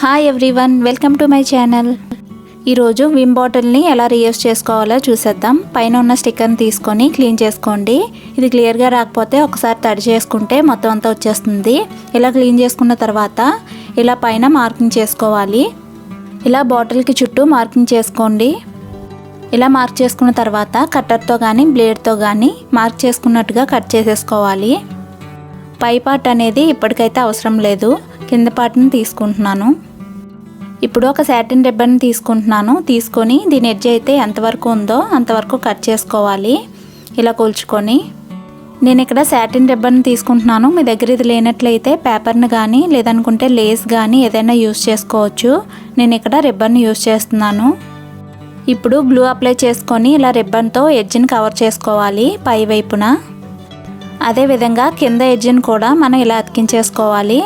Hi everyone welcome to my channel ఈరోజు Vim బాటిల్ని ఎలా రీయూస్ చేసుకోవాలో చూసేద్దాం. పైన ఉన్న స్టిక్కర్ని తీసుకొని క్లీన్ చేసుకోండి. ఇది క్లియర్గా రాకపోతే ఒకసారి తడి చేసుకుంటే మొత్తం అంతా వచ్చేస్తుంది. ఇలా క్లీన్ చేసుకున్న తర్వాత ఇలా పైన మార్కింగ్ చేసుకోవాలి. ఇలా బాటిల్కి చుట్టూ మార్కింగ్ చేసుకోండి. ఇలా మార్క్ చేసుకున్న తర్వాత కట్టర్తో కానీ బ్లేడ్తో కానీ మార్క్ చేసుకున్నట్టుగా కట్ చేసేసుకోవాలి. పై పార్ట్ అనేది ఇప్పటికైతే అవసరం లేదు. కింద పార్ట్ని తీసుకుంటున్నాను. ఇప్పుడు ఒక సాటిన్ రిబ్బన్ తీసుకుంటున్నాను. తీసుకొని దీని ఎడ్జ్ అయితే ఎంతవరకు ఉందో అంతవరకు కట్ చేసుకోవాలి. ఇలా కొలుచుకొని. నేను ఇక్కడ సాటిన్ రిబ్బన్ తీసుకుంటున్నాను. మీ దగ్గర ఇది లేనట్లయితే పేపర్ని కానీ లేదనుకుంటే లేస్ కానీ ఏదైనా యూస్ చేసుకోవచ్చు. నేను ఇక్కడ రిబ్బన్ యూస్ చేస్తున్నాను. ఇప్పుడు గ్లూ అప్లై చేసుకొని ఇలా రిబ్బన్తో ఎడ్జ్ని కవర్ చేసుకోవాలి పై వైపున. అదేవిధంగా కింద ఎడ్జ్ని కూడా మనం ఇలా అతికించేసుకోవాలి.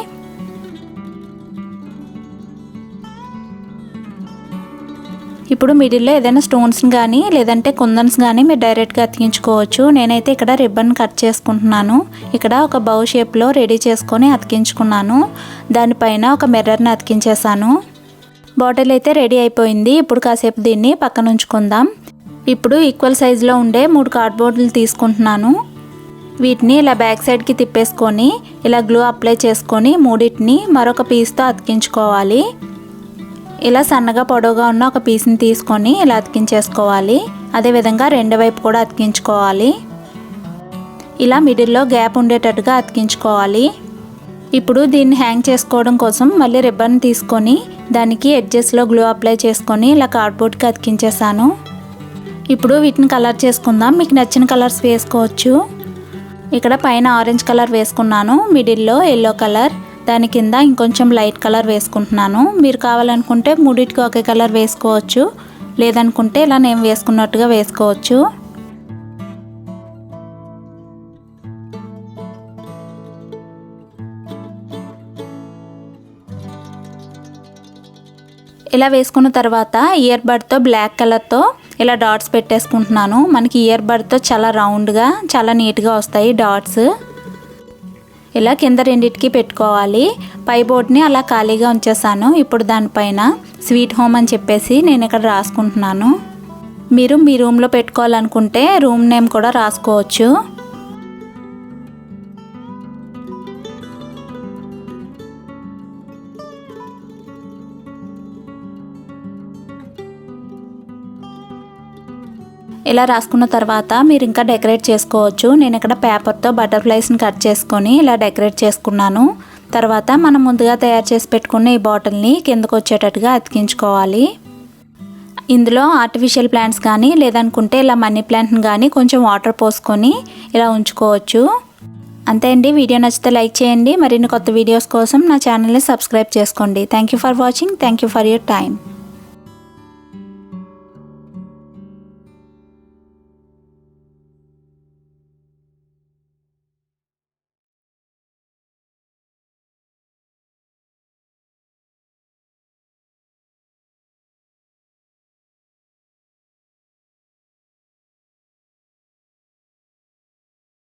ఇప్పుడు మిడిల్లో ఏదైనా స్టోన్స్ కానీ లేదంటే కుందన్స్ కానీ మీరు డైరెక్ట్గా అతికించుకోవచ్చు. నేనైతే ఇక్కడ రిబ్బన్ కట్ చేసుకుంటున్నాను. ఇక్కడ ఒక బౌ షేప్లో రెడీ చేసుకొని అతికించుకున్నాను. దానిపైన ఒక మిర్రర్ని అతికించేసాను బాటిల్ అయితే రెడీ అయిపోయింది. ఇప్పుడు కాసేపు దీన్ని పక్కన ఉంచుకుందాం. ఇప్పుడు ఈక్వల్ సైజులో ఉండే మూడు కార్డ్బోర్డులు తీసుకుంటున్నాను. వీటిని ఇలా బ్యాక్ సైడ్కి తిప్పేసుకొని ఇలా గ్లూ అప్లై చేసుకొని మూడింటిని మరొక పీస్తో అతికించుకోవాలి. ఇలా సన్నగా పొడవుగా ఉన్న ఒక పీస్ని తీసుకొని ఇలా అతికించేసుకోవాలి. అదేవిధంగా రెండు వైపు కూడా అతికించుకోవాలి. ఇలా మిడిల్లో గ్యాప్ ఉండేటట్టుగా అతికించుకోవాలి. ఇప్పుడు దీన్ని హ్యాంగ్ చేసుకోవడం కోసం మళ్ళీ రిబ్బన్ తీసుకొని దానికి ఎడ్జెస్లో గ్లూ అప్లై చేసుకొని ఇలా కార్డ్బోర్డ్కి అతికించేసాను. ఇప్పుడు వీటిని కలర్ చేసుకుందాం. మీకు నచ్చిన కలర్స్ వేసుకోవచ్చు. ఇక్కడ పైన ఆరెంజ్ కలర్ వేసుకున్నాను. మిడిల్లో ఎల్లో కలర్. దాని కింద ఇంకొంచెం లైట్ కలర్ వేసుకుంటున్నాను. మీరు కావాలనుకుంటే మూడింటికి ఒకే కలర్ వేసుకోవచ్చు. లేదనుకుంటే ఇలా నేను వేసుకున్నట్టుగా వేసుకోవచ్చు. ఇలా వేసుకున్న తర్వాత ఇయర్ బడ్తో బ్లాక్ కలర్తో ఇలా డాట్స్ పెట్టేసుకుంటున్నాను. మనకి ఇయర్ బడ్తో చాలా రౌండ్గా చాలా నీట్గా వస్తాయి డాట్స్. ఇలా కింద రెండింటికి పెట్టుకోవాలి. పై బోర్డ్ని అలా ఖాళీగా ఉంచేసాను ఇప్పుడు దానిపైన స్వీట్ హోమ్ అని చెప్పేసి నేను ఇక్కడ రాసుకుంటున్నాను. మీరు మీ రూమ్లో పెట్టుకోవాలనుకుంటే రూమ్ నేమ్ కూడా రాసుకోవచ్చు. ఇలా రాసుకున్న తర్వాత మీరు ఇంకా డెకరేట్ చేసుకోవచ్చు. నేను ఇక్కడ పేపర్తో బటర్ఫ్లైస్ని కట్ చేసుకొని ఇలా డెకరేట్ చేసుకున్నాను. తర్వాత మనం ముందుగా తయారు చేసి పెట్టుకున్న ఈ బాటిల్ని కిందకు వచ్చేటట్టుగా అతికించుకోవాలి. ఇందులో ఆర్టిఫిషియల్ ప్లాంట్స్ కానీ లేదనుకుంటే ఇలా మనీ ప్లాంట్ని కానీ కొంచెం వాటర్ పోసుకొని ఇలా ఉంచుకోవచ్చు. అంతే అండి. వీడియో నచ్చితే లైక్ చేయండి. మరిన్ని కొత్త వీడియోస్ కోసం నా ఛానల్ని సబ్స్క్రైబ్ చేసుకోండి. Thank you for watching thank you for your time